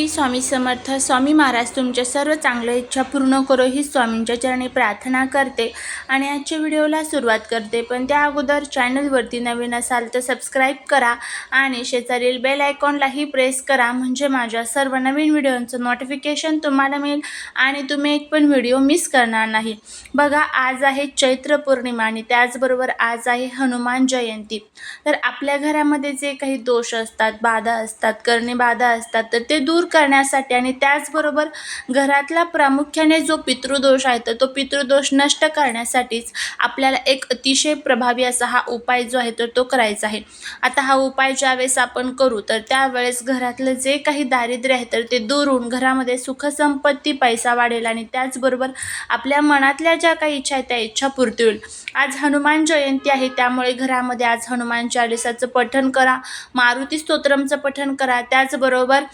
श्री स्वामी समर्थ स्वामी महाराज तुमच्या सर्व चांगल्या इच्छा पूर्ण करो ही स्वामींच्या चरणी प्रार्थना करते आणि आजच्या व्हिडिओला सुरुवात करते. पण त्या अगोदर चॅनलवरती नवीन असाल तर सबस्क्राईब करा आणि शेजारील बेल आयकॉनलाही प्रेस करा म्हणजे माझ्या सर्व नवीन व्हिडिओंचं नोटिफिकेशन तुम्हाला मिळेल आणि तुम्ही एक पण व्हिडिओ मिस करणार नाही. बघा आज आहे चैत्र पौर्णिमा आणि त्याचबरोबर आज आहे हनुमान जयंती. तर आपल्या घरामध्ये जे काही दोष असतात बाधा असतात करणे बाधा असतात तर ते दूर करण्यासाठी आणि त्याचबरोबर घरातला प्रामुख्याने जो पितृदोष आहे तर तो पितृदोष नष्ट करण्यासाठीच आपल्याला एक अतिशय प्रभावी असा हा उपाय जो आहे तर तो करायचा आहे. आता हा उपाय ज्यावेळेस आपण करू तर त्यावेळेस घरातलं जे काही दारिद्र्य आहे तर ते दूर होऊन घरामध्ये सुखसंपत्ती पैसा वाढेल आणि त्याचबरोबर आपल्या मनातल्या ज्या काही इच्छा आहेत त्या इच्छा पूर्ती होईल. आज हनुमान जयंती आहे त्यामुळे घरामध्ये आज हनुमान चालिसाचं पठण करा मारुती स्तोत्रमचं पठण करा त्याचबरोबर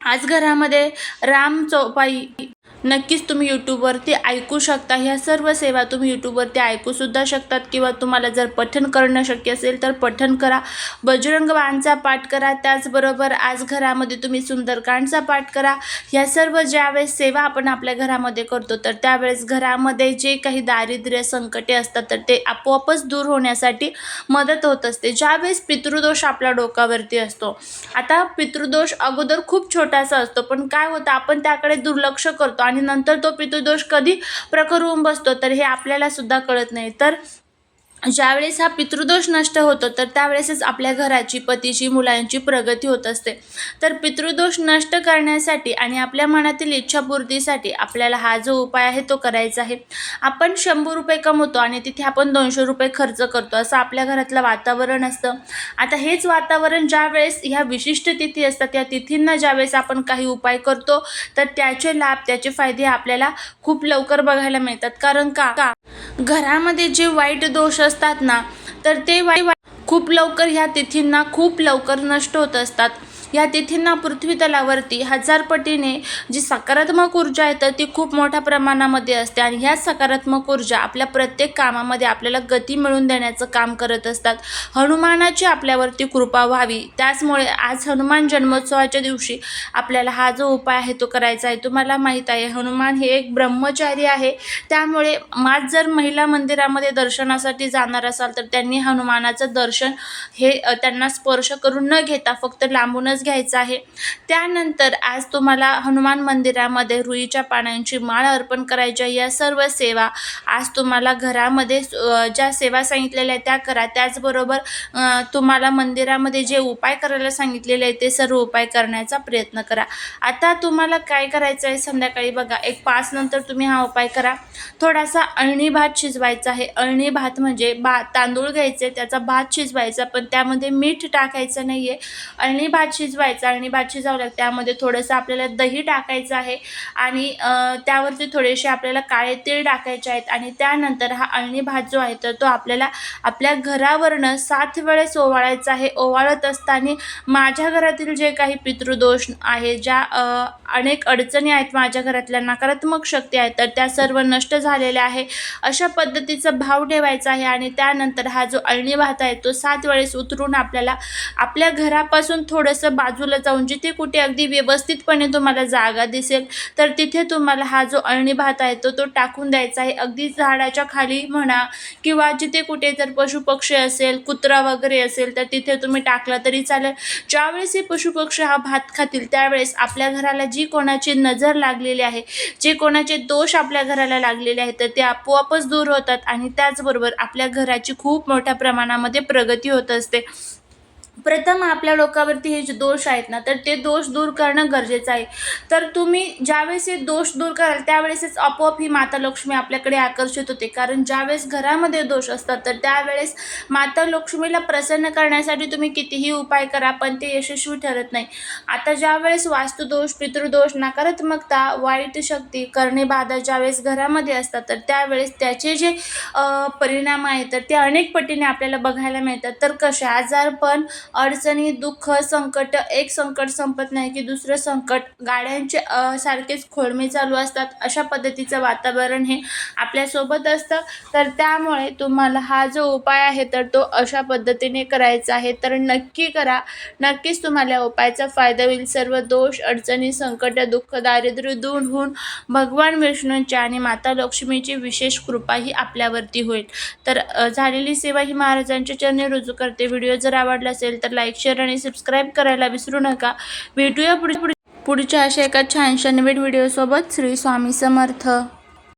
आज घरामध्ये राम चौपाई नक्कीच तुम्ही यूट्यूबवरती ऐकू शकता. ह्या सर्व सेवा तुम्ही यूट्यूबवरती ऐकूसुद्धा शकतात किंवा तुम्हाला जर पठण करणं शक्य असेल तर पठण करा. बजरंग बाणचा पाठ करा. त्याचबरोबर आज घरामध्ये तुम्ही सुंदरकांडचा पाठ करा. ह्या सर्व ज्यावेळेस सेवा आपण आपल्या घरामध्ये करतो तर त्यावेळेस घरामध्ये जे काही दारिद्र्य संकटे असतात तर ते आपोआपच दूर होण्यासाठी मदत होत असते. ज्यावेळेस पितृदोष आपल्या डोकावरती असतो. आता पितृदोष अगोदर खूप छोटासा असतो पण काय होतं आपण त्याकडे दुर्लक्ष करतो. आणि नंतर तो पितृदोष कधी प्रखर होऊन बसतो तर हे आपल्याला सुद्धा कळत नाही. तर ज्यावेळेस हा पितृदोष नष्ट होतो तर त्यावेळेसच आपल्या घराची पतीची मुलांची प्रगती होत असते. तर पितृदोष नष्ट करण्यासाठी आणि आपल्या मनातील इच्छापूर्तीसाठी आपल्याला हा जो उपाय आहे तो करायचा आहे. आपण शंभर रुपये कमवतो आणि तिथे आपण दोनशे रुपये खर्च करतो असं आपल्या घरातलं वातावरण असतं. आता हेच वातावरण ज्यावेळेस ह्या विशिष्ट तिथी असतात त्या तिथींना ज्यावेळेस आपण काही उपाय करतो तर त्याचे लाभ त्याचे फायदे आपल्याला खूप लवकर बघायला मिळतात. कारण का? घरामध्ये जे वाईट दोष असतात ना तर ते वाईट खूप लवकर ह्या तिथींना खूप लवकर नष्ट होत असतात. या तिथींना पृथ्वी तलावरती हजार पटीने जी सकारात्मक ऊर्जा आहे तर ती खूप मोठ्या प्रमाणामध्ये असते. आणि ह्या सकारात्मक ऊर्जा आपल्या प्रत्येक कामामध्ये आपल्याला गती मिळवून देण्याचं काम करत असतात. हनुमानाची आपल्यावरती कृपा व्हावी. त्याचमुळे आज हनुमान जन्मोत्सवाच्या दिवशी आपल्याला हा जो उपाय आहे तो करायचा आहे. तुम्हाला माहीत आहे हनुमान हे एक ब्रह्मचारी आहे. त्यामुळे माझ जर महिला मंदिरामध्ये दर्शनासाठी जाणार असाल तर त्यांनी हनुमानाचं दर्शन हे त्यांना स्पर्श करून न घेता फक्त लांबूनच घ्यायचं आहे. त्यानंतर आज तुम्हाला हनुमान मंदिरामध्ये रुईच्या पानांची माळ अर्पण करायच्या या सर्व सेवा आज तुम्हाला घरामध्ये ज्या सेवा सांगितलेल्या आहेत त्या करा. त्याचबरोबर तुम्हाला मंदिरामध्ये जे उपाय करायला सांगितलेले आहे ते सर्व उपाय करण्याचा प्रयत्न करा. आता तुम्हाला काय करायचं आहे संध्याकाळी बघा. एक पाच नंतर तुम्ही हा उपाय करा. थोडासा अळणी भात शिजवायचा आहे. अळणी भात म्हणजे भात तांदूळ घ्यायचे त्याचा भात शिजवायचा पण त्यामध्ये मीठ टाकायचं नाही आहे अळणी भात शिज शिजवायचा अळणी भात शिजवला त्यामध्ये थोडंसं आपल्याला दही टाकायचं आहे आणि त्यावरती थोडेसे आपल्याला काळे तीळ टाकायचे आहेत आणि त्यानंतर हा अळणी भात जो आहे तर तो आपल्याला आपल्या घरावरनं सात वेळेस ओवाळायचा आहे. ओवाळत असताना माझ्या घरातील जे काही पितृदोष आहे ज्या अनेक अडचणी आहेत माझ्या घरातल्या नकारात्मक शक्ती आहेत तर त्या सर्व नष्ट झालेल्या आहे. अशा पद्धतीचा भाव ठेवायचा आहे आणि त्यानंतर हा जो अळणी भात आहे तो सात वेळेस उतरून आपल्याला आपल्या घरापासून थोडंसं बाजूला जाऊन जिथे कुठे अगदी व्यवस्थितपणे तुम्हाला जागा दिसेल तर तिथे तुम्हाला हा जो अळणी भात आहे तो तो टाकून द्यायचा आहे. अगदी झाडाच्या खाली म्हणा किंवा जिथे कुठे जर पशुपक्षी असेल कुत्रा वगैरे असेल तर तिथे तुम्ही टाकला तरी चालेल. ज्यावेळेस हे पशुपक्षी हा भात खातील त्यावेळेस आपल्या घराला जी कोणाची नजर लागलेली आहे जे कोणाचे दोष आपल्या घराला लागलेले आहेत तर ते आपोआपच दूर होतात आणि त्याचबरोबर आपल्या घराची खूप मोठ्या प्रमाणामध्ये प्रगती होत असते. प्रथम आपल्या डोक्यावरती हे जे दोष आहेत ना तर ते दोष दूर करणं गरजेचं आहे. तर तुम्ही ज्यावेळेस हे दोष दूर कराल त्यावेळेसच आपोआप ही माता लक्ष्मी आपल्याकडे आकर्षित होते. कारण ज्यावेळेस घरामध्ये दोष असतात तर त्यावेळेस माता लक्ष्मीला प्रसन्न करण्यासाठी तुम्ही कितीही उपाय करा पण ते यशस्वी ठरत नाही. आता ज्यावेळेस वास्तुदोष पितृदोष नकारात्मकता वाईट शक्ती करणे बाधा ज्यावेळेस घरामध्ये असतात तर त्यावेळेस त्याचे जे परिणाम आहेत तर ते अनेक पटीने आपल्याला बघायला मिळतात. तर कसे? आजारपण अडचणी दुःख संकट एक संकट संपत नाही की दुसरं संकट. गाड्यांचे सारखेच खोळमे चालू असतात. अशा पद्धतीचं वातावरण हे आपल्यासोबत असतं. तर त्यामुळे तुम्हाला हा जो उपाय आहे तर तो अशा पद्धतीने करायचा आहे. तर नक्की करा. नक्कीच तुम्हाला या उपायाचा फायदा होईल. सर्व दोष अडचणी संकट दुःख दारिद्र्य दूर होऊन भगवान विष्णूंची आणि माता लक्ष्मीची विशेष कृपा ही आपल्यावरती होईल. तर झालेली सेवा ही महाराजांच्या चरणी रुजू करते. व्हिडिओ जर आवडला असेल तर लाईक शेअर आणि सबस्क्राईब करायला विसरू नका. भेटूया पुढच्या अशा एका छानशा नवीन व्हिडिओसोबत श्री स्वामी समर्थ.